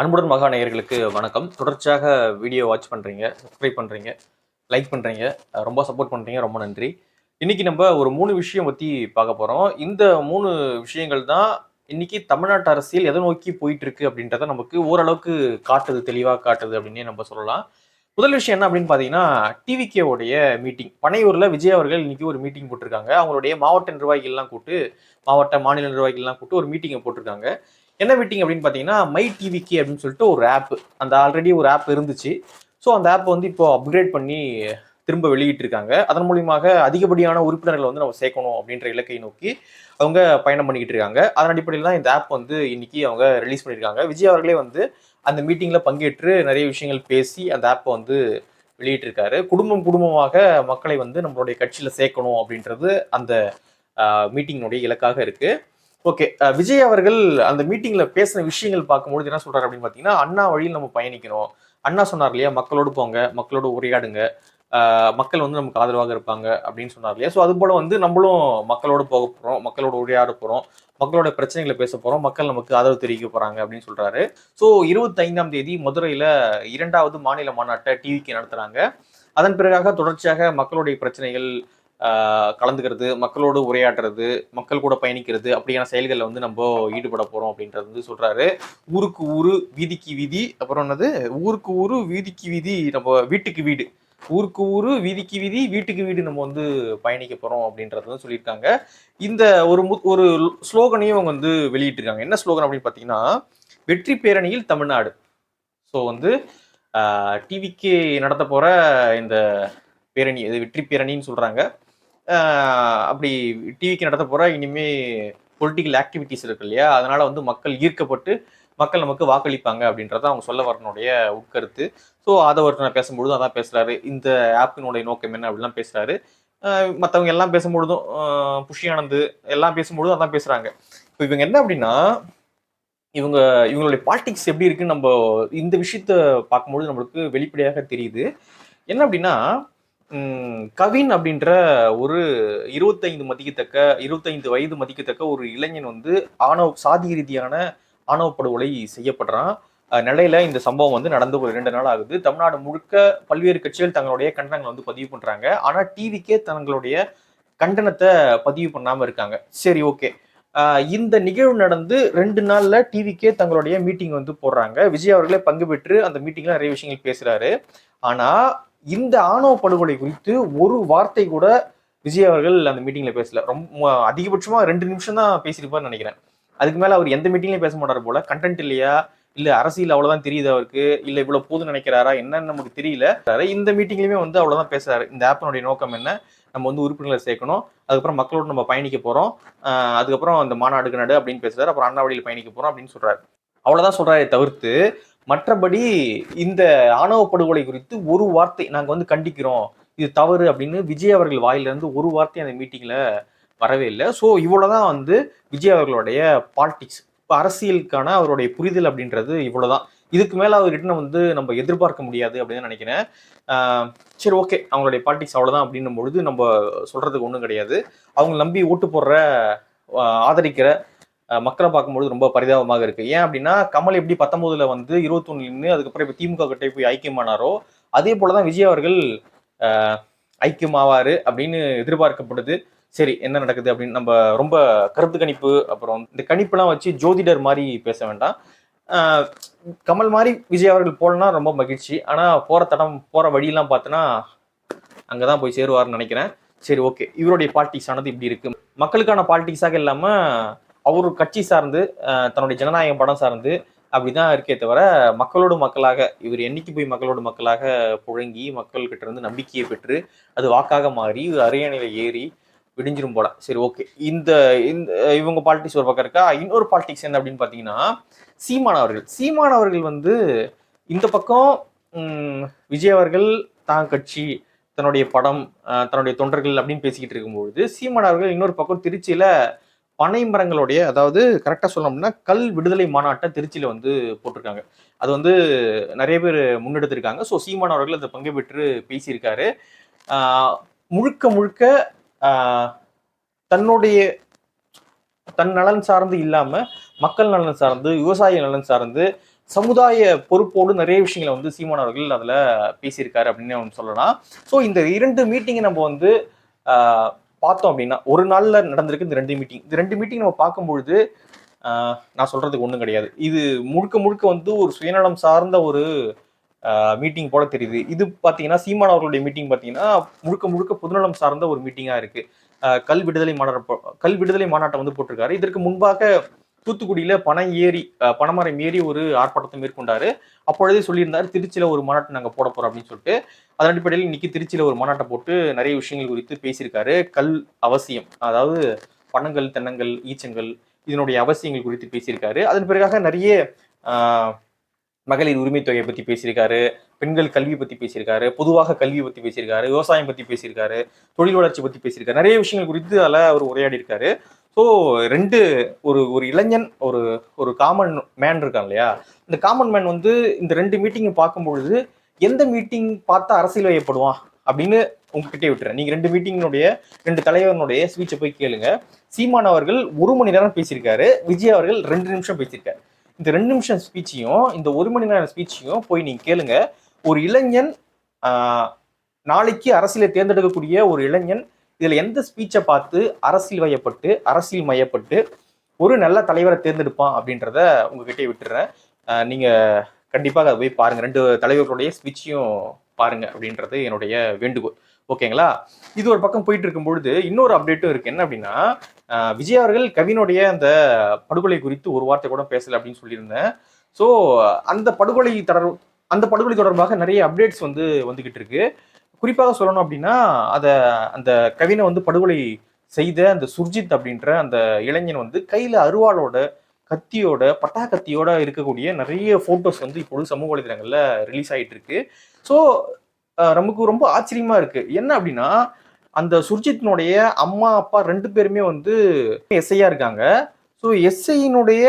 அன்புடன் மகா நேயர்களுக்கு வணக்கம். தொடர்ச்சியாக வீடியோ வாட்ச் பண்ணுறீங்க சப்ஸ்கிரைப் பண்ணுறீங்க லைக் பண்ணுறீங்க ரொம்ப சப்போர்ட் பண்ணுறீங்க ரொம்ப நன்றி. இன்றைக்கி நம்ம ஒரு மூணு விஷயம் பற்றி பார்க்க போகிறோம் இந்த மூணு விஷயங்கள் தான் இன்னைக்கு தமிழ்நாட்டு அரசியல் எதை நோக்கி போயிட்டுருக்கு அப்படின்றத நமக்கு ஓரளவுக்கு காட்டுது தெளிவாக காட்டுது அப்படின்னே நம்ம சொல்லலாம். முதல் விஷயம் என்ன அப்படின்னு பார்த்தீங்கன்னா டிவிகேவுடைய மீட்டிங் பனையூரில் விஜய் அவர்கள் இன்னைக்கு ஒரு மீட்டிங் போட்டிருக்காங்க. அவங்களுடைய மாவட்ட நிர்வாகிகள்லாம் கூட்டு மாவட்ட மாநில நிர்வாகிகள்லாம் கூட்டு ஒரு மீட்டிங்கை போட்டிருக்காங்க. என்ன மீட்டிங் அப்படின்னு பார்த்தீங்கன்னா மை டிவிகே அப்படின்னு சொல்லிட்டு ஒரு ஆப் அந்த ஆல்ரெடி ஒரு ஆப் இருந்துச்சு. ஸோ அந்த ஆப் வந்து இப்போ அப்கிரேட் பண்ணி திரும்ப வெளியிட்டிருக்காங்க. அதன் மூலியமாக அதிகப்படியான உறுப்பினர்களை வந்து நம்ம சேர்க்கணும் அப்படின்ற இலக்கை நோக்கி அவங்க பயணம் பண்ணிக்கிட்டு இருக்காங்க. அதன் அடிப்படையில் தான் இந்த ஆப் வந்து இன்னைக்கு அவங்க ரிலீஸ் பண்ணியிருக்காங்க. விஜய் அவர்களே வந்து அந்த மீட்டிங்கில் பங்கேற்று நிறைய விஷயங்கள் பேசி அந்த ஆப்பை வந்து வெளியிட்டிருக்காரு. குடும்பம் குடும்பமாக மக்களை வந்து நம்மளுடைய கட்சியில் சேர்க்கணும் அப்படின்றது அந்த மீட்டிங்கினுடைய இலக்காக இருக்குது ஓகே விஜய் அவர்கள் அந்த மீட்டிங்ல பேசின விஷயங்கள் பார்க்கும்போது என்ன சொல்றாரு அப்படின்னு பார்த்தீங்கன்னா அண்ணா வழியில் நம்ம பயணிக்கணும். அண்ணா சொன்னார் இல்லையா மக்களோடு போங்க மக்களோடு உரையாடுங்க மக்கள் வந்து நமக்கு ஆதரவாக இருப்பாங்க அப்படின்னு சொன்னார் இல்லையா. ஸோ அது போல வந்து நம்மளும் மக்களோடு போக போகிறோம் மக்களோட உரையாட போகிறோம் மக்களோட பிரச்சனைகளை பேச போகிறோம் மக்கள் நமக்கு ஆதரவு தெரிவிக்க போகிறாங்க அப்படின்னு சொல்கிறாரு ஸோ இருபத்தைந்தாம் தேதி மதுரையில் இரண்டாவது மாநில மாநாட்டை டிவிக்கு நடத்துகிறாங்க அதன் பிறகாக தொடர்ச்சியாக மக்களுடைய பிரச்சனைகள் கலந்துக்கிறது மக்களோடு உரையாடுறது மக்கள் கூட பயணிக்கிறது அப்படியான செயல்களில் வந்து நம்ம ஈடுபட போகிறோம் அப்படின்றது வந்து சொல்கிறாரு ஊருக்கு ஊரு வீதிக்கு வீதி அப்புறம் என்னது? ஊருக்கு ஊரு வீதிக்கு வீதி நம்ம வீட்டுக்கு வீடு. ஊருக்கு ஊரு வீதிக்கு வீதி வீட்டுக்கு வீடு நம்ம வந்து பயணிக்க போகிறோம் அப்படின்றது வந்து சொல்லியிருக்காங்க. இந்த ஒரு மு- ஒரு ஸ்லோகனையும் அவங்க வந்து வெளியிட்டிருக்காங்க. என்ன ஸ்லோகன் அப்படின்னு பார்த்தீங்கன்னா வெற்றி பேரணியில் தமிழ்நாடு. ஸோ வந்து டிவிக்கு நடத்த போகிற இந்த பேரணி இது வெற்றி பேரணின்னு சொல்கிறாங்க அப்படி டிவிக்கு நடத்த போற இனிமே பொலிட்டிக்கல் ஆக்டிவிட்டிஸ் இருக்கு இல்லையா? அதனால வந்து மக்கள் ஈர்க்கப்பட்டு மக்கள் நமக்கு வாக்களிப்பாங்க அப்படின்றத அவங்க சொல்ல வரனுடைய உட்கருத்து. ஸோ அதை ஒருத்தர் நான் பேசும்பொழுது அதான் பேசுகிறாரு இந்த ஆப்பினுடைய நோக்கம் என்ன அப்படிலாம் பேசுகிறாரு மற்றவங்க எல்லாம் பேசும்பொழுதும் ஆஹ் புஷி ஆனந்த் எல்லாம் பேசும்பொழுதும் அதான் பேசுகிறாங்க இப்போ இவங்க என்ன அப்படின்னா இவங்க இவங்களுடைய பாலிடிக்ஸ் எப்படி இருக்குன்னு நம்ம இந்த விஷயத்த பார்க்கும்பொழுது நம்மளுக்கு வெளிப்படையாக தெரியுது. என்ன அப்படின்னா கவின் அப்படின்ற ஒரு இருபத்தைந்து மதிக்கத்தக்க இருபத்தைந்து வயது மதிக்கத்தக்க ஒரு இளைஞன் வந்து ஆணவ சாதி ரீதியான ஆணவ படுகொலை செய்யப்படுறான் நிலையில இந்த சம்பவம் வந்து நடந்து ஒரு ரெண்டு நாள் ஆகுது. தமிழ்நாடு முழுக்க பல்வேறு கட்சிகள் தங்களுடைய கண்டனங்களை வந்து பதிவு பண்றாங்க. ஆனா டிவிக்கே தங்களுடைய கண்டனத்தை பதிவு பண்ணாம இருக்காங்க. சரி ஓகே. இந்த நிகழ்வு நடந்து ரெண்டு நாள்ல டிவிக்கே தங்களுடைய மீட்டிங் வந்து போடுறாங்க. விஜய் அவர்களே பங்கு பெற்று அந்த மீட்டிங்ல நிறைய விஷயங்கள் பேசுறாரு. ஆனா இந்த ஆணவ படுகொலை குறித்து ஒரு வார்த்தை கூட விஜய் அவர்கள் அந்த மீட்டிங்ல பேசல. ரொம்ப அதிகபட்சமா ரெண்டு நிமிஷம் தான் பேசியிருப்பார்னு நினைக்கிறேன். அதுக்கு மேல அவர் எந்த மீட்டிங்லயும் பேச மாட்டார் போல. கண்டென்ட் இல்லையா? இல்ல அரசியல் அவ்வளவுதான் தெரியுது அவருக்கு? இல்ல இவ்வளவு போது நினைக்கிறாரா? என்னன்னு நமக்கு தெரியல. இந்த மீட்டிங்லயுமே வந்து அவ்வளவுதான் பேசுறாரு. இந்த ஆப்பினுடைய நோக்கம் என்ன? நம்ம வந்து உறுப்பினர்களை சேர்க்கணும். அதுக்கப்புறம் மக்களோடு நம்ம பயணிக்க போறோம். அதுக்கப்புறம் அந்த மாநாடுக்கு நடு அப்படின்னு பேசுறாரு. அப்புறம் அண்ணாவடியில் பயணிக்க போறோம் அப்படின்னு சொல்றாரு. அவ்வளவுதான் சொல்றாரே தவிர்த்து மற்றபடி இந்த ஆணவ படுகொலை குறித்து ஒரு வார்த்தை நாங்கள் வந்து கண்டிக்கிறோம். இது தவறு அப்படின்னு விஜய் அவர்கள் வாயிலிருந்து ஒரு வார்த்தை அந்த மீட்டிங்கில் வரவே இல்லை. ஸோ இவ்வளோதான் வந்து விஜய் அவர்களுடைய பாலிடிக்ஸ் இப்போ அரசியலுக்கான அவருடைய புரிதல் அப்படின்றது இவ்வளோதான் இதுக்கு மேலே அவர்கிட்ட வந்து நம்ம எதிர்பார்க்க முடியாது அப்படின்னு நினைக்கிறேன். சரி ஓகே அவங்களுடைய பாலிடிக்ஸ் அவ்வளோதான் அப்படின்னும் பொழுது நம்ம சொல்கிறதுக்கு ஒன்றும் கிடையாது. அவங்க நம்பி ஓட்டு போடுற ஆதரிக்கிற மக்களை பார்க்கும்பொழுது ரொம்ப பரிதாபமாக இருக்கு. ஏன் அப்படின்னா கமல் எப்படி பத்தொன்பதுல வந்து இருபத்தொன்னு நின்று அதுக்கப்புறம் இப்போ திமுக கிட்டே போய் ஐக்கியமானாரோ அதே போலதான் விஜய் அவர்கள் ஐக்கியமாவாரு அப்படின்னு எதிர்பார்க்கப்படுது. சரி என்ன நடக்குது அப்படின்னு நம்ம ரொம்ப கருத்து கணிப்பு அப்புறம் இந்த கணிப்புலாம் வச்சு ஜோதிடர் மாதிரி பேச வேண்டாம். கமல் மாதிரி விஜய் அவர்கள் போலனா ரொம்ப மகிழ்ச்சி. ஆனால் போற தடம் போற வழியெல்லாம் பார்த்தோன்னா அங்கே தான் போய் சேருவார்னு நினைக்கிறேன். சரி ஓகே. இவருடைய பாலிடிக்ஸ் ஆனது இப்படி இருக்கு. மக்களுக்கான பாலிடிக்ஸாக இல்லாமல் அவர் கட்சி சார்ந்து தன்னுடைய ஜனநாயக படம் சார்ந்து அப்படிதான் இருக்கே தவிர மக்களோடு மக்களாக இவர் என்னைக்கு போய் மக்களோடு மக்களாக புழங்கி மக்கள்கிட்ட இருந்து நம்பிக்கையை பெற்று அது வாக்காக மாறி ஒரு அரியணையில ஏறி விடிஞ்சிரும் போல. சரி ஓகே இந்த இந்த இவங்க பாலிடிக்ஸ் ஒரு பக்கம் இருக்கா? இன்னொரு பாலிடிக்ஸ் என்ன அப்படின்னு பார்த்தீங்கன்னா சீமான் அவர்கள். சீமான் அவர்கள் வந்து இந்த பக்கம் விஜய் அவர்கள் தான் கட்சி தன்னுடைய படம் தன்னுடைய தொண்டர்கள் அப்படின்னு பேசிக்கிட்டு இருக்கும்பொழுது சீமான் அவர்கள் இன்னொரு பக்கம் திருச்சியில பனை மரங்களுடைய அதாவது கரெக்டாக சொல்லணும்னா கல் விடுதலை மாநாட்டை திருச்சியில் வந்து போட்டிருக்காங்க. அது வந்து நிறைய பேர் முன்னெடுத்திருக்காங்க. ஸோ சீமான் அவர்கள் அதை பங்கு பெற்று பேசியிருக்காரு. முழுக்க முழுக்க தன்னுடைய தன் நலன் சார்ந்து இல்லாமல் மக்கள் நலன் சார்ந்து விவசாய நலன் சார்ந்து சமுதாய பொறுப்போடு நிறைய விஷயங்களை வந்து சீமான் அவர்கள் அதில் பேசியிருக்காரு அப்படின்னு சொல்லலாம். ஸோ இந்த இரண்டு மீட்டிங்கை நம்ம வந்து பார்த்தோம் அப்படின்னா ஒரு நாளில் நடந்திருக்கு இந்த ரெண்டு மீட்டிங் இந்த ரெண்டு மீட்டிங் நம்ம பார்க்கும்பொழுது நான் சொல்கிறதுக்கு ஒன்றும் கிடையாது. இது முழுக்க முழுக்க வந்து ஒரு சுயநலம் சார்ந்த ஒரு மீட்டிங் போல தெரியுது. இது பார்த்தீங்கன்னா சீமான் அவர்களுடைய மீட்டிங் பார்த்தீங்கன்னா முழுக்க முழுக்க பொதுநலம் சார்ந்த ஒரு மீட்டிங்காக இருக்குது கல் விடுதலை மாநாடு கல் விடுதலை மாநாட்டை வந்து போட்டிருக்காரு. இதற்கு முன்பாக தூத்துக்குடியில பணம் ஏறி பணமரம் ஏறி ஒரு ஆர்ப்பாட்டத்தை மேற்கொண்டாரு. அப்பொழுதே சொல்லியிருந்தார் திருச்சியில ஒரு மாநாட்டம் நாங்கள் போட போறோம் அப்படின்னு சொல்லிட்டு. அதன் அடிப்படையில் இன்னைக்கு திருச்சியில ஒரு மாநாட்டை போட்டு நிறைய விஷயங்கள் குறித்து பேசியிருக்காரு. கல் அவசியம் அதாவது பணங்கள் தென்னங்கள் ஈச்சங்கள் இதனுடைய அவசியங்கள் குறித்து பேசியிருக்காரு. அதன் பிறகாக நிறைய ஆஹ், மகளிர் உரிமை தொகையை பற்றி பேசியிருக்காரு. பெண்கள் கல்வி பற்றி பேசியிருக்காரு. பொதுவாக கல்வி பற்றி பேசியிருக்காரு. விவசாயம் பத்தி பேசியிருக்காரு. தொழில் வளர்ச்சி பற்றி பேசியிருக்காரு. நிறைய விஷயங்கள் குறித்து அதில் அவர் உரையாடி இருக்காரு ஸோ ரெண்டு ஒரு ஒரு இளைஞன் ஒரு ஒரு காமன் மேன் இருக்கான் இல்லையா? இந்த காமன் மேன் வந்து இந்த ரெண்டு மீட்டிங்கை பார்க்கும்பொழுது எந்த மீட்டிங் பார்த்தா அரசியல் வயப்படுவான் அப்படின்னு உங்ககிட்டே விட்டுறேன். நீங்கள் ரெண்டு மீட்டிங்கினுடைய ரெண்டு தலைவர்களுடைய ஸ்பீச்சை போய் கேளுங்க. சீமான் அவர்கள் ஒரு மணி நேரம் பேசியிருக்காரு விஜய் அவர்கள் ரெண்டு நிமிஷம் பேசியிருக்காரு. இந்த ரெண்டு நிமிஷம் ஸ்பீச்சையும் இந்த ஒரு மணி நேரம் ஸ்பீச்சையும் போய் நீங்கள் கேளுங்க. ஒரு இளைஞன் நாளைக்கு அரசியலை தேர்ந்தெடுக்கக்கூடிய ஒரு இளைஞன் இதில் எந்த ஸ்பீச்சை பார்த்து அரசியல் வயப்பட்டு அரசியல் மையப்பட்டு ஒரு நல்ல தலைவரை தேர்ந்தெடுப்பான் அப்படின்றத உங்ககிட்டயே விட்டுறேன். நீங்கள் கண்டிப்பாக அதை போய் பாருங்கள் ரெண்டு தலைவர்களுடைய ஸ்பீச்சையும் பாருங்கள் அப்படின்றது என்னுடைய வேண்டுகோள். ஓகேங்களா? இது ஒரு பக்கம் போயிட்டு இருக்கும் பொழுது இன்னொரு அப்டேட்டும் இருக்கு. என்ன அப்படின்னா விஜய் அவர்கள் கவினுடைய அந்த படுகொலை குறித்து ஒரு வார்த்தை கூட பேசலை அப்படின்னு சொல்லியிருந்தேன். ஸோ அந்த படுகொலை தொடர் அந்த படுகொலை தொடர்பாக நிறைய அப்டேட்ஸ் வந்து வந்துகிட்டு இருக்கு. குறிப்பாக சொல்லணும் அப்படின்னா அதை அந்த கவினை வந்து படுகொலை செய்த அந்த சுர்ஜித் அப்படின்ற அந்த இளைஞன் வந்து கையில் அருவாளோட கத்தியோட பட்டா கத்தியோட இருக்கக்கூடிய நிறைய ஃபோட்டோஸ் வந்து இப்பொழுது சமூக வலைதளங்களில் ரிலீஸ் ஆகிட்டு இருக்கு. ஸோ நமக்கு ரொம்ப ஆச்சரியமா இருக்கு. என்ன அப்படின்னா அந்த சுர்ஜித்தினுடைய அம்மா அப்பா ரெண்டு பேருமே வந்து எஸ்ஐயா இருக்காங்க. ஸோ எஸ்ஐயினுடைய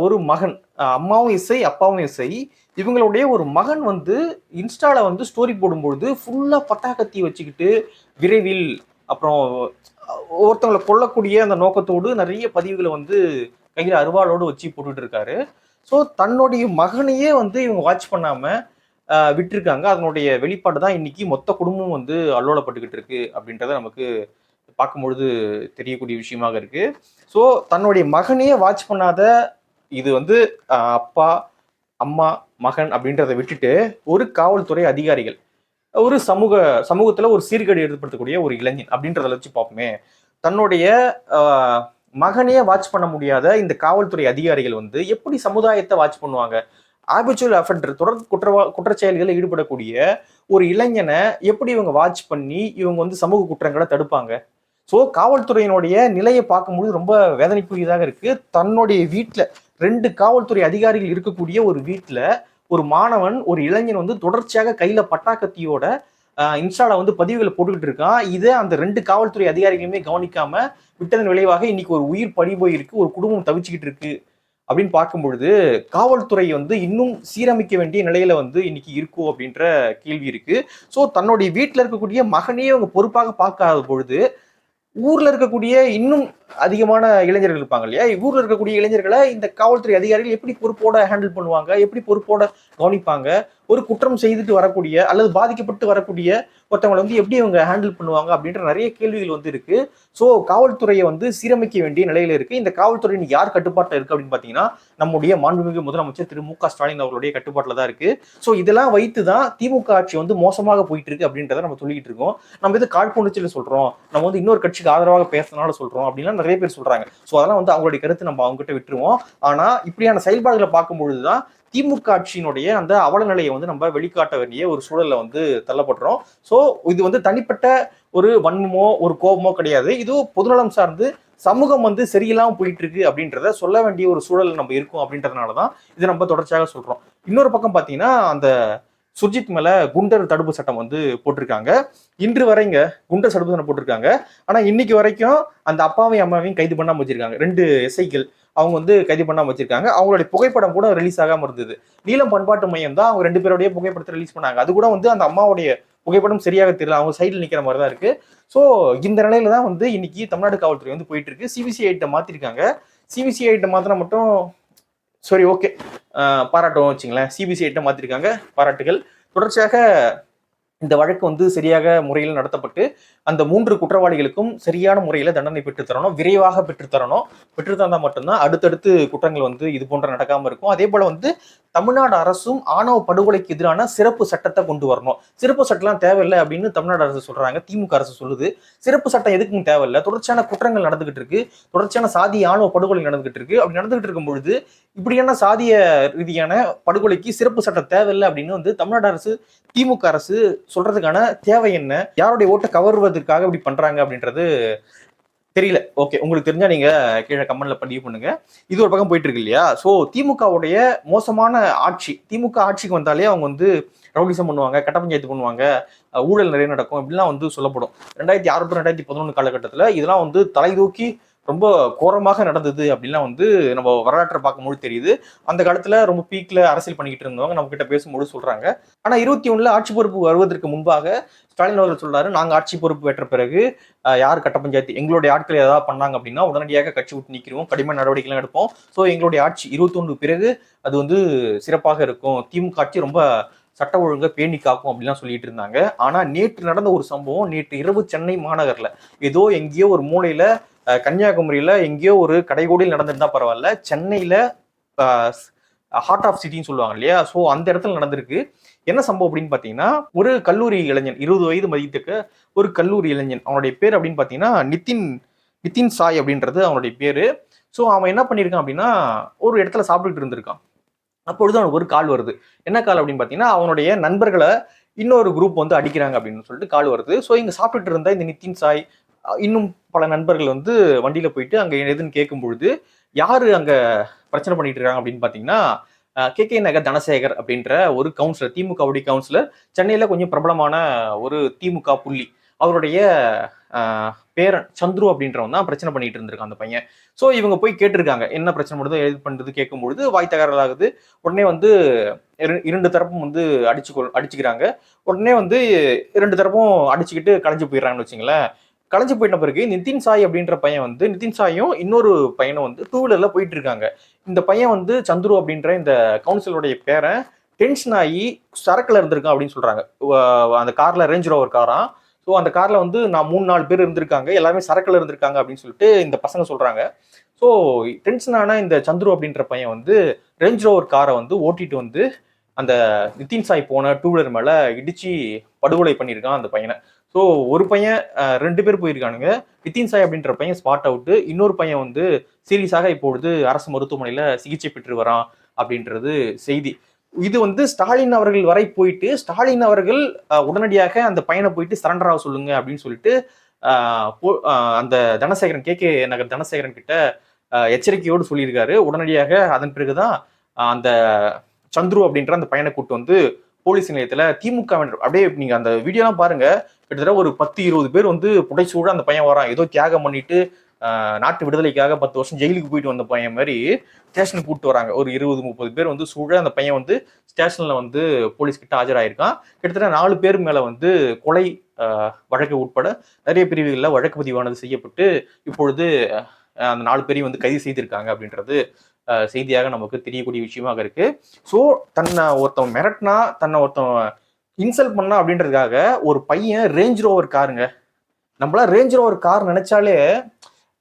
ஒரு மகன். அம்மாவும் இசை அப்பாவும் இசை. இவங்களுடைய ஒரு மகன் வந்து இன்ஸ்டால வந்து ஸ்டோரி போடும்பொழுது ஃபுல்லாக பட்டாக்கத்தி வச்சுக்கிட்டு விரைவில் அப்புறம் அஹ், ஒருத்தவங்களை கொல்லக்கூடிய அந்த நோக்கத்தோடு நிறைய பதிவுகளை வந்து கையில் அருவாளோடு வச்சு போட்டுட்டு இருக்காரு. ஸோ தன்னுடைய மகனையே வந்து இவங்க வாட்ச் பண்ணாம விட்டுருக்காங்க. அதனுடைய வெளிப்பாடு தான் இன்னைக்கு மொத்த குடும்பம் வந்து அல்லோலப்பட்டுக்கிட்டு இருக்கு அப்படின்றத நமக்கு பார்க்கும்பொழுது தெரியக்கூடிய விஷயமாக இருக்கு. ஸோ தன்னுடைய மகனையே வாட்ச் பண்ணாத இது வந்து அப்பா அம்மா மகன் அப்படின்றத விட்டுட்டு ஒரு காவல்துறை அதிகாரிகள் ஒரு சமூக சமூகத்தில் ஒரு சீர்கேடு ஏற்படுத்தக்கூடிய ஒரு இளைஞன் அப்படின்றத வச்சு பார்ப்போமே. தன்னுடைய மகனையே வாட்ச் பண்ண முடியாத இந்த காவல்துறை அதிகாரிகள் வந்து எப்படி சமுதாயத்தை வாட்ச் பண்ணுவாங்க? ஆபிச்சுவல் அஃபெண்டர் தொடர் குற்றவா குற்றச்செயல்களில் ஈடுபடக்கூடிய ஒரு இளைஞனை எப்படி இவங்க வாட்ச் பண்ணி இவங்க வந்து சமூக குற்றங்களை தடுப்பாங்க? ஸோ காவல்துறையினுடைய நிலையை பார்க்கும்பொழுது ரொம்ப வேதனைக்குரியதாக இருக்கு. தன்னுடைய வீட்டில் ரெண்டு காவல்துறை அதிகாரிகள் இருக்கக்கூடிய ஒரு வீட்டில் ஒரு மாணவன் ஒரு இளைஞன் வந்து தொடர்ச்சியாக கையில் பட்டாக்கத்தியோட இன்ஸ்டால வந்து பதிவுகளை போட்டுக்கிட்டு இருக்கான். இதை அந்த ரெண்டு காவல்துறை அதிகாரிகளுமே கவனிக்காம விட்டதன் விளைவாக இன்னைக்கு ஒரு உயிர் பழி போயிருக்கு ஒரு குடும்பம் தவிச்சுக்கிட்டு இருக்கு அப்படின்னு பார்க்கும் பொழுது காவல்துறை வந்து இன்னும் சீரமைக்க வேண்டிய நிலையில வந்து இன்னைக்கு இருக்கும் அப்படின்ற கேள்வி இருக்கு. ஸோ தன்னுடைய வீட்டில் இருக்கக்கூடிய மகனையே அவங்க பொறுப்பாக பார்க்காத பொழுது ஊர்ல இருக்கக்கூடிய இன்னும் அதிகமான இளைஞர்கள் இருப்பாங்க இல்லையா? ஊர்ல இருக்கக்கூடிய இளைஞர்களை இந்த காவல்துறை அதிகாரிகள் எப்படி பொறுப்போட ஹேண்டில் பண்ணுவாங்க? எப்படி பொறுப்போட கவனிப்பாங்க? ஒரு குற்றம் செய்துட்டு வரக்கூடிய அல்லது பாதிக்கப்பட்டு வரக்கூடிய ஒருத்தவங்களை வந்து எப்படி அவங்க ஹேண்டில் பண்ணுவாங்க அப்படின்ற நிறைய கேள்விகள் வந்து இருக்கு. ஸோ காவல்துறையை வந்து சீரமைக்க வேண்டிய நிலையில இருக்கு. இந்த காவல்துறையின் யார் கட்டுப்பாட்டில் இருக்கு அப்படின்னு பார்த்தீங்கன்னா நம்முடைய மாண்புமிகு முதலமைச்சர் திரு மு க ஸ்டாலின் அவர்களுடைய கட்டுப்பாட்டில் தான் இருக்கு. ஸோ இதெல்லாம் வைத்து தான் திமுக ஆட்சி வந்து மோசமாக போயிட்டு இருக்கு அப்படின்றத நம்ம சொல்லிட்டு இருக்கோம். நம்ம இது காழ்ப்புணர்ச்சியில் சொல்றோம்? நம்ம வந்து இன்னொரு கட்சிக்கு ஆதரவாக பேசுறதுனால சொல்றோம் அப்படின்லாம் நிறைய பேர் சொல்றாங்க. ஸோ அதெல்லாம் வந்து அவங்களுடைய கருத்து நம்ம அவங்ககிட்ட விட்டுருவோம். ஆனா இப்படியான செயல்பாடுகளை பார்க்கும் பொழுதுதான் திமுக ஆட்சியினுடைய அந்த அவல நிலையை வந்து நம்ம வெளிக்காட்ட வேண்டிய ஒரு சூழல்ல வந்து தள்ளப்படுறோம். ஸோ இது வந்து தனிப்பட்ட ஒரு வன்மமோ ஒரு கோபமோ கிடையாது. இது பொதுநலம் சார்ந்து சமூகம் வந்து சரியில்லாம போயிட்டு இருக்கு அப்படின்றத சொல்ல வேண்டிய ஒரு சூழல் நம்ம இருக்கும் அப்படின்றதுனால தான் இதை நம்ம தொடர்ச்சியாக சொல்றோம். இன்னொரு பக்கம் பார்த்தீங்கன்னா அந்த சுர்ஜித் மேல குண்டர் தடுப்பு சட்டம் வந்து போட்டிருக்காங்க. இன்று வரைங்க குண்டர் தடுப்பு சட்டம் போட்டிருக்காங்க. ஆனா இன்னைக்கு வரைக்கும் அந்த அப்பாவையும் அம்மாவையும் கைது பண்ணாம வச்சிருக்காங்க. ரெண்டு எஸ்ஐக்கள் அவங்க வந்து கைது பண்ணாமல் வச்சிருக்காங்க. அவங்களுடைய புகைப்படம் கூட ரிலீஸ் ஆகாமல் இருந்தது. நீலம் பண்பாட்டு மையம் தான் அவங்க ரெண்டு பேருடைய புகைப்படத்தை ரிலீஸ் பண்ணாங்க. அது கூட வந்து அந்த அம்மாவுடைய புகைப்படம் சரியாக தெரியல. அவங்க சைடில் நிற்கிற மாதிரி தான் இருக்கு. ஸோ இந்த நிலையில தான் வந்து இன்னைக்கு தமிழ்நாடு காவல்துறை வந்து போயிட்டு இருக்கு. சிபிசிஐட்டை மாத்திருக்காங்க. சிபிசிஐட்டை மாத்தினா மட்டும் சரி ஓகே பாராட்டும் வச்சுங்களேன். சிபிசிஐட்டை மாற்றிருக்காங்க பாராட்டுகள். தொடர்ச்சியாக இந்த வழக்கு வந்து சரியாக முறையில் நடத்தப்பட்டு அந்த மூன்று குற்றவாளிகளுக்கும் சரியான முறையில் தண்டனை பெற்றுத்தரணும் விரைவாக பெற்றுத்தரணும் பெற்றுத்தந்தால் மட்டும்தான் அடுத்தடுத்து குற்றங்கள் வந்து இது போன்ற நடக்காமல் இருக்கும். அதே போல் வந்து தமிழ்நாடு அரசும் ஆணவ படுகொலைக்கு எதிரான சிறப்பு சட்டத்தை கொண்டு வரணும். சிறப்பு சட்டம்லாம் தேவையில்லை அப்படின்னு தமிழ்நாடு அரசு சொல்கிறாங்க திமுக அரசு சொல்லுது. சிறப்பு சட்டம் எதுக்கும் தேவையில்லை. தொடர்ச்சியான குற்றங்கள் நடந்துகிட்டு இருக்கு. தொடர்ச்சியான சாதி ஆணவ படுகொலை நடந்துகிட்டு இருக்கு. அப்படி நடந்துகிட்டு இருக்கும் பொழுது இப்படியான சாதிய ரீதியான படுகொலைக்கு சிறப்பு சட்டம் தேவையில்லை அப்படின்னு வந்து தமிழ்நாடு அரசு திமுக அரசு சொல்றதுக்கான தேவை என்ன? யாருடைய ஓட்டை கவர்வதற்காக இப்படி பண்றாங்க அப்படின்றது தெரியல. ஓகே உங்களுக்கு தெரிஞ்சா நீங்க கீழே கமெண்ட்ல பதிவு பண்ணுங்க. இது ஒரு பக்கம் போயிட்டு இருக்கு இல்லையா? ஸோ திமுகவுடைய மோசமான ஆட்சி திமுக ஆட்சிக்கு வந்தாலே அவங்க வந்து ரவுடிசம் பண்ணுவாங்க கட்ட பஞ்சாயத்து பண்ணுவாங்க ஊழல் நிறைய நடக்கும் இப்படிலாம் வந்து சொல்லப்படும். ரெண்டாயிரத்தி ஆறு டு ரெண்டாயிரத்தி பதினொன்று காலகட்டத்தில் இதெல்லாம் வந்து தலை தூக்கி ரொம்ப கோரமாக நடந்தது அப்படின்லாம் வந்து நம்ம வரலாற்றை பார்க்கும்போது தெரியுது. அந்த காலத்துல ரொம்ப பீக்ல அரசியல் பண்ணிக்கிட்டு இருந்தவங்க நம்ம கிட்ட பேசும்போது சொல்றாங்க. ஆனா இருபத்தி ஒண்ணுல ஆட்சி பொறுப்பு வருவதற்கு முன்பாக ஸ்டாலின் அவர்கள் சொல்றாரு நாங்க ஆட்சி பொறுப்பு பெற்ற பிறகு யார் கட்ட பஞ்சாயத்து எங்களுடைய ஆட்கள் ஏதாவது பண்ணாங்க அப்படின்னா உடனடியாக கட்சி விட்டு நிற்கிறோம் கடுமையான நடவடிக்கைலாம் எடுப்போம். ஸோ எங்களுடைய ஆட்சி இருபத்தொன்று பிறகு அது வந்து சிறப்பாக இருக்கும். திமுக ஆட்சி ரொம்ப சட்ட ஒழுங்கை பேணி காக்கும் அப்படிலாம் சொல்லிட்டு இருந்தாங்க. ஆனா நேற்று நடந்த ஒரு சம்பவம் நேற்று இரவு சென்னை மாநகர்ல. ஏதோ எங்கேயோ ஒரு மூலையில கன்னியாகுமரியில் கன்னியாகுமரியில எங்கேயோ ஒரு கடைகோடியில் நடந்திருந்தா பரவாயில்ல. சென்னையில ஹார்ட் ஆஃப் சிட்டின்னு சொல்லுவாங்க இல்லையா? ஸோ அந்த இடத்துல நடந்திருக்கு. என்ன சம்பவம் அப்படின்னு பார்த்தீங்கன்னா ஒரு கல்லூரி இளைஞன் இருபது வயது மதித்துக்கு ஒரு கல்லூரி இளைஞன். அவனுடைய பேர் அப்படின்னு பார்த்தீங்கன்னா நிதின் நிதின் சாய் அப்படின்றது அவனுடைய பேர். ஸோ அவன் என்ன பண்ணியிருக்கான் அப்படின்னா ஒரு இடத்துல சாப்பிட்டுட்டு இருந்திருக்கான். அப்பொழுது அவனுக்கு ஒரு கால் வருது. என்ன கால் அப்படின்னு பார்த்தீங்கன்னா அவனுடைய நண்பர்களை இன்னொரு குரூப் வந்து அடிக்கிறாங்க அப்படின்னு சொல்லிட்டு கால் வருது. ஸோ இங்கே சாப்பிட்டுட்டு இருந்த இந்த நிதின் சாய் இன்னும் பல நண்பர்கள் வந்து வண்டியில் போயிட்டு அங்கே எதுன்னு கேட்கும் பொழுது யார் அங்கே பிரச்சனை பண்ணிட்டு இருக்காங்க அப்படின்னு பார்த்தீங்கன்னா கே. கே. நகர் தனசேகர் அப்படின்ற ஒரு கவுன்சிலர் திமுகவுடைய கவுன்சிலர் சென்னையில் கொஞ்சம் பிரபலமான ஒரு திமுக புள்ளி. அவருடைய பேரன் சந்துரு அப்படின்றவன் தான் பிரச்சனை பண்ணிட்டு இருந்திருக்கான் அந்த பையன். ஸோ இவங்க போய் கேட்டிருக்காங்க என்ன பிரச்சனை பண்ணுறது எது பண்ணுறது கேட்கும்பொழுது வாய் தகராறு உடனே வந்து இரு- இரண்டு தரப்பும் வந்து அடிச்சு கொள்- அடிச்சுக்கிறாங்க. உடனே வந்து இரண்டு தரப்பும் அடிச்சுக்கிட்டு கலைஞ்சு போயிடுறாங்கன்னு வச்சுங்களேன் கலைஞ்சு போயிட்ட பிறகு நிதின் சாய் அப்படின்ற பையன் வந்து நிதின் சாயும் இன்னொரு பையனும் வந்து டூ வீலர்ல போயிட்டு இருக்காங்க இந்த பையன் வந்து சந்துரு அப்படின்ற இந்த கவுன்சிலருடைய பேரை டென்ஷன் ஆகி சரக்குல இருந்திருக்கான் அப்படின்னு சொல்றாங்க. அந்த கார்ல ரேஞ்ச் ரோவர் காரான் ஸோ அந்த காரில் வந்து நான் மூணு நாலு பேர் இருந்திருக்காங்க. எல்லாருமே சரக்கில் இருந்திருக்காங்க அப்படின்னு சொல்லிட்டு இந்த பசங்க சொல்கிறாங்க ஸோ டென்ஷனான இந்த சந்துரு அப்படின்ற பையன் வந்து ரேஞ்ச் ரோவர் காரை வந்து ஓட்டிட்டு வந்து அந்த நிதின் சாய் போன டூ வீலர் மேல இடிச்சு படுகொலை பண்ணியிருக்கான் அந்த பையனை. ஸோ ஒரு பையன் ரெண்டு பேர் போயிருக்கானுங்க. நிதின் சாய் அப்படின்ற பையன் ஸ்பாட் அவுட்டு இன்னொரு பையன் வந்து சீரியஸாக இப்பொழுது அரசு மருத்துவமனையில் சிகிச்சை பெற்று வரான் அப்படின்றது செய்தி. இது வந்து ஸ்டாலின் அவர்கள் வரை போயிட்டு ஸ்டாலின் அவர்கள் உடனடியாக அந்த பையனை போயிட்டு சரண்டர் ஆக சொல்லுங்க அப்படின்னு சொல்லிட்டு போ- அந்த தனசேகரன் கே கே நகர் தனசேகரன் கிட்ட எச்சரிக்கையோடு சொல்லியிருக்காரு. உடனடியாக அதன் பிறகுதான் அந்த சந்துரு அப்படின்ற அந்த பையனை கூட்டு வந்து போலீஸ் நிலையத்துல திமுகவினர் அப்படியே நீங்க அந்த வீடியோலாம் பாருங்க. கிட்டத்தட்ட ஒரு பத்து இருபது பேர் வந்து புடைச்சூட அந்த பையன் வரான். ஏதோ தியாகம் பண்ணிட்டு நாட்டு விடுதலைக்காக பத்து வருஷம் ஜெயிலுக்கு போயிட்டு வந்த பையன் மாதிரி ஸ்டேஷனுக்கு கூப்பிட்டு வராங்க. ஒரு இருபது முப்பது பேர் வந்து சூழ அந்த பையன் வந்து ஸ்டேஷன்ல வந்து போலீஸ் கிட்ட ஆஜராயிருக்கான். கிட்டத்தட்ட நாலு பேர் மேல வந்து கொலை வழக்கு உட்பட நிறைய பிரிவுகளில் வழக்கு பதிவானது செய்யப்பட்டு இப்பொழுது அந்த நாலு பேரையும் வந்து கைது செய்திருக்காங்க அப்படின்றது செய்தியாக நமக்கு தெரியக்கூடிய விஷயமாக இருக்கு. ஸோ தன்னை ஒருத்தன் மிரட்டினா தன்னை ஒருத்தன் இன்சல்ட் பண்ணா அப்படின்றதுக்காக ஒரு பையன் ரேஞ்ச் ரோவர் காருங்க. நம்மளா ரேஞ்ச் ரோவர் கார் நினைச்சாலே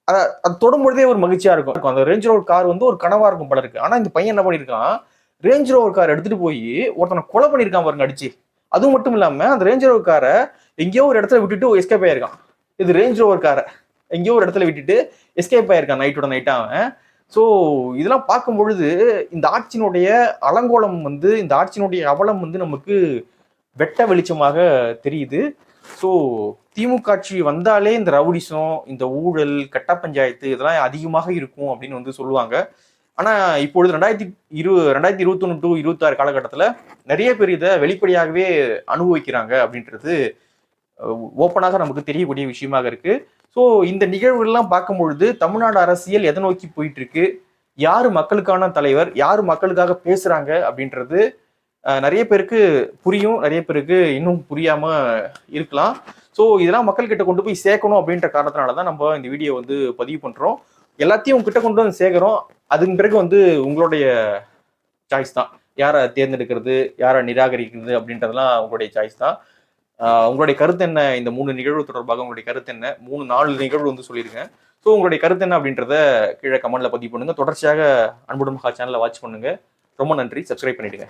அதை அது தொடும்பொழுதே ஒரு மகிழ்ச்சியா இருக்கும். அந்த ரேஞ்ச் ரோவர் கார் வந்து ஒரு கனவா இருக்கும் பலருக்கு இருக்கு. ஆனா இந்த பையன் என்ன பண்ணியிருக்கான் ரேஞ்ச் ரோவர் கார் எடுத்துட்டு போய் ஒருத்தனை கொலை பண்ணியிருக்கான் பாருங்க அடிச்சு. அது மட்டும் இல்லாம அந்த ரேஞ்ச் ரோவர் காரை எங்கேயோ ஒரு இடத்துல விட்டுட்டு எஸ்கேப் ஆயிருக்கான். இது ரேஞ்ச் ரோவர் காரை எங்கேயோ ஒரு இடத்துல விட்டுட்டு எஸ்கேப் ஆயிருக்கான் நைட்டோட நைட்டா அவன். ஸோ இதெல்லாம் பார்க்கும் பொழுது இந்த ஆட்சியினுடைய அலங்கோலம் வந்து இந்த ஆட்சியினுடைய அவலம் வந்து நமக்கு வெட்ட வெளிச்சமாக தெரியுது. ஸோ திமுக ஆட்சி வந்தாலே இந்த ரவுடிசம் இந்த ஊழல் கட்ட பஞ்சாயத்து இதெல்லாம் அதிகமாக இருக்கும் அப்படின்னு வந்து சொல்லுவாங்க. ஆனால் இப்பொழுது ரெண்டாயிரத்தி இரு ரெண்டாயிரத்தி இருபத்தொன்னு டு இருபத்தாறு காலகட்டத்தில் நிறைய பேர் இதை வெளிப்படையாகவே அனுபவிக்கிறாங்க அப்படின்றது ஓப்பனாக நமக்கு தெரியக்கூடிய விஷயமாக இருக்கு. ஸோ இந்த நிகழ்வுகள்லாம் பார்க்கும் பொழுது தமிழ்நாடு அரசியல் எதை நோக்கி போயிட்டு இருக்கு? யார் மக்களுக்கான தலைவர்? யார் மக்களுக்காக பேசுறாங்க? அப்படின்றது நிறைய பேருக்கு புரியும் நிறைய பேருக்கு இன்னும் புரியாம இருக்கலாம். ஸோ இதெல்லாம் மக்கள்கிட்ட கொண்டு போய் சேர்க்கணும் அப்படின்ற காரணத்தினால தான் நம்ம இந்த வீடியோ வந்து பதிவு பண்றோம். எல்லாத்தையும் உங்ககிட்ட கொண்டு வந்து சேர்க்குறோம். அதுக்கு பிறகு வந்து உங்களுடைய சாய்ஸ் தான். யாரை தேர்ந்தெடுக்கிறது யாரை நிராகரிக்கிறது அப்படின்றதெல்லாம் உங்களுடைய சாய்ஸ் தான். உங்களுடைய கருத்து என்ன? இந்த மூணு நிகழ்வு தொடர்பாக உங்களுடைய கருத்து என்ன? மூணு நாலு நிகழ்வு வந்து சொல்லியிருக்கேன் ஸோ உங்களுடைய கருத்து என்ன அப்படின்றத கீழே கமெண்ட்ல பதிவு பண்ணுங்க. தொடர்ச்சியாக அன்புடன் மகா சேனலை வாட்ச் பண்ணுங்க. ரொம்ப நன்றி. சப்ஸ்கிரைப் பண்ணிடுங்க.